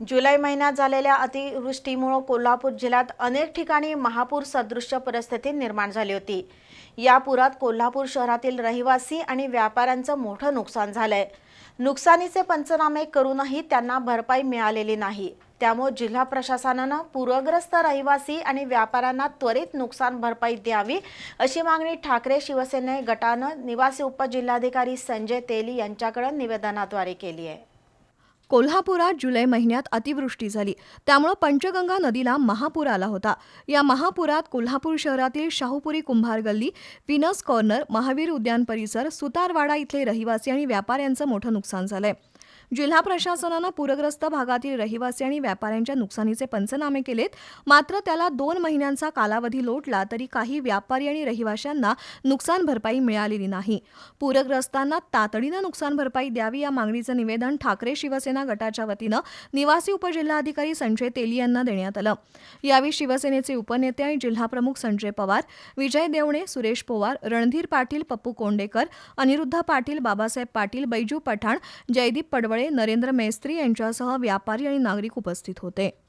जुलै महिन्यात झालेल्या अतिवृष्टीमुळे कोल्हापूर जिल्ह्यात अनेक ठिकाणी महापूर सदृश्य परिस्थिती निर्माण झाली होती. या पुरात कोल्हापूर शहरातील रहिवासी आणि व्यापाऱ्यांचं मोठं नुकसान झालंय. नुकसानीचे पंचनामे करूनही त्यांना भरपाई मिळालेली नाही. त्यामुळे जिल्हा प्रशासनानं पूरग्रस्त रहिवासी आणि व्यापाऱ्यांना त्वरित नुकसान भरपाई द्यावी अशी मागणी ठाकरे शिवसेने गटानं निवासी उपजिल्हाधिकारी संजय तेली यांच्याकडे निवेदनाद्वारे केली आहे. कोल्हापुरात जुलै महिन्यात अतिवृष्टी झाली. त्यामुळं पंचगंगा नदीला महापूर आला होता. या महापुरात कोल्हापूर शहरातील शाहूपुरी कुंभार गल्ली विनस कॉर्नर महावीर उद्यान परिसर सुतारवाडा इथले रहिवासी आणि व्यापाऱ्यांचं मोठं नुकसान झालंय. जिल्हा प्रशासनानं पूरग्रस्त भागातील रहिवासी आणि व्यापाऱ्यांच्या नुकसानीचे पंचनामे केलेत. मात्र त्याला दोन महिन्यांचा कालावधी लोटला तरी काही व्यापारी आणि रहिवाशांना नुकसान भरपाई मिळालेली नाही. पूरग्रस्तांना तातडीनं नुकसान भरपाई द्यावी या मागणीचं निवेदन ठाकरे शिवसेना गटाच्या वतीनं निवासी उपजिल्हाधिकारी संजय तेली यांना देण्यात आलं. यावेळी शिवसेनेचे उपनेते आणि जिल्हाप्रमुख संजय पवार विजय देवणे सुरेश पवार रणधीर पाटील पप्पू कोंडेकर अनिरुद्ध पाटील बाबासाहेब पाटील बैजू पठाण जयदीप पडवळ नरेंद्र मेस्त्री यांच्यासह व्यापारी आणि नागरिक उपस्थित होते.